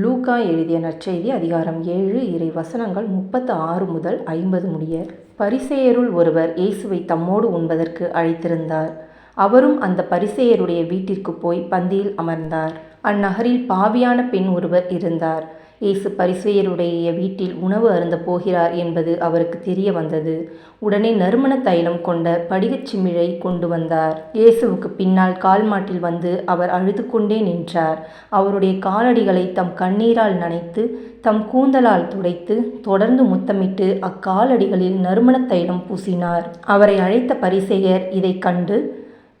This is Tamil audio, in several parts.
லூக்கா எழுதிய நற்செய்தி அதிகாரம் ஏழு இறை வசனங்கள் முப்பத்து ஆறு முதல் ஐம்பது முடிய பரிசேயருள் ஒருவர் இயேசுவை தம்மோடு உண்பதற்கு அழைத்திருந்தார். அவரும் அந்த பரிசேயருடைய வீட்டிற்கு போய் பந்தியில் அமர்ந்தார். அந்நகரில் பாவியான பெண் ஒருவர் இருந்தார். இயேசு பரிசுயருடைய வீட்டில் உணவு அருந்த போகிறார் என்பது அவருக்கு தெரிய வந்தது. உடனே நறுமண தைலம் கொண்ட படிகச் சிமிழை கொண்டு வந்தார். இயேசுவுக்கு பின்னால் கால் மாட்டில் வந்து அவர் அழுது கொண்டே நின்றார். அவருடைய காலடிகளை தம் கண்ணீரால் நனைத்து தம் கூந்தலால் துடைத்து தொடர்ந்து முத்தமிட்டு அக்காலடிகளில் நறுமண தைலம் பூசினார். அவரை அழைத்த பரிசெயர் இதைக் கண்டு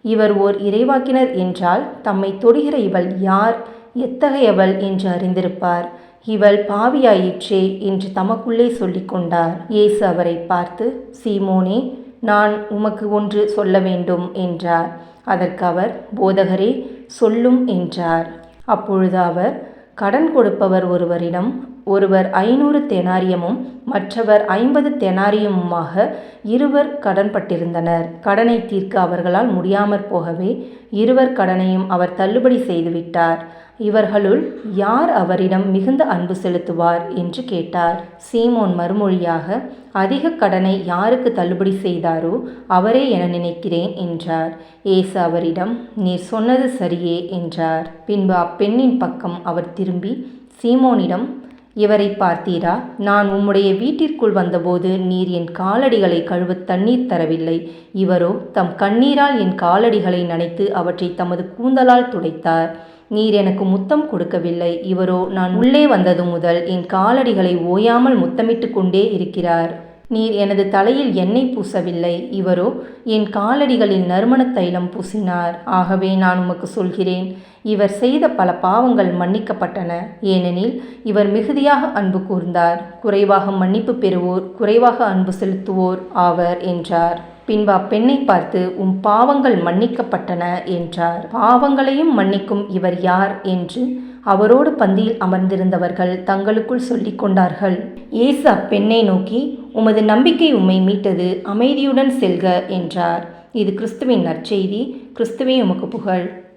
இவர் ஓர் இறைவாக்கினர் என்றால் தம்மை தொடுகிற இவள் யார்? எத்தகையவள்? என்று அறிந்திருப்பார். இவள் பாவியாயிற்றே என்று தமக்குள்ளே சொல்லிக்கொண்டார் இயேசு அவரை பார்த்து சீமோனே நான் உமக்கு ஒன்று சொல்ல வேண்டும் என்றார். அதற்கு அவர் போதகரே சொல்லும் என்றார். அப்பொழுது அவர் கடன் கொடுப்பவர் ஒருவரிடம் ஒருவர் ஐநூறு தெனாரியமும் மற்றவர் ஐம்பது தெனாரியமுமாக இருவர் கடன்பட்டிருந்தனர். கடனை தீர்க்க அவர்களால் முடியாமற் போகவே இருவர் கடனையும் அவர் தள்ளுபடி செய்துவிட்டார். இவர்களுள் யார் அவரிடம் மிகுந்த அன்பு செலுத்துவார் என்று கேட்டார். சீமோன் மறுமொழியாக அதிக கடனை யாருக்கு தள்ளுபடி செய்தாரோ அவரே என நினைக்கிறேன் என்றார். ஏசு அவரிடம் நீர் சொன்னது சரியே என்றார். பின்பு அப்பெண்ணின் பக்கம் அவர் திரும்பி சீமோனிடம் இவரை பார்த்தீரா? நான் உம்முடைய வீட்டிற்குள் வந்தபோது நீர் என் காலடிகளை கழுவ தண்ணீர் தரவில்லை. இவரோ தம் கண்ணீரால் என் காலடிகளை நனைத்து அவற்றை தமது கூந்தலால் துடைத்தார். நீர் எனக்கு முத்தம் கொடுக்கவில்லை. இவரோ நான் உள்ளே வந்தது முதல் என் காலடிகளை ஓயாமல் முத்தமிட்டு கொண்டே இருக்கிறார். நீர் எனது தலையில் எண்ணெய் பூசவில்லை. இவரோ என் காலடிகளில் நறுமண தைலம் பூசினார். ஆகவே நான் உமக்கு சொல்கிறேன் இவர் செய்த பல பாவங்கள் மன்னிக்கப்பட்டன. ஏனெனில் இவர் மிகுதியாக அன்பு கூர்ந்தார். குறைவாக மன்னிப்பு பெறுவோர் குறைவாக அன்பு செலுத்துவோர் ஆவர் என்றார். பின்பு அப்பெண்ணை பார்த்து உம் பாவங்கள் மன்னிக்கப்பட்டன என்றார். பாவங்களையும் மன்னிக்கும் இவர் யார் என்று அவரோடு பந்தியில் அமர்ந்திருந்தவர்கள் தங்களுக்குள் சொல்லிக் கொண்டார்கள். இயேசு அப்பெண்ணை நோக்கி உமது நம்பிக்கை உம்மை மீட்டது அமைதியுடன் செல்க என்றார். இது கிறிஸ்துவின் நற்செய்தி. கிறிஸ்துவே உமக்கு புகழ்.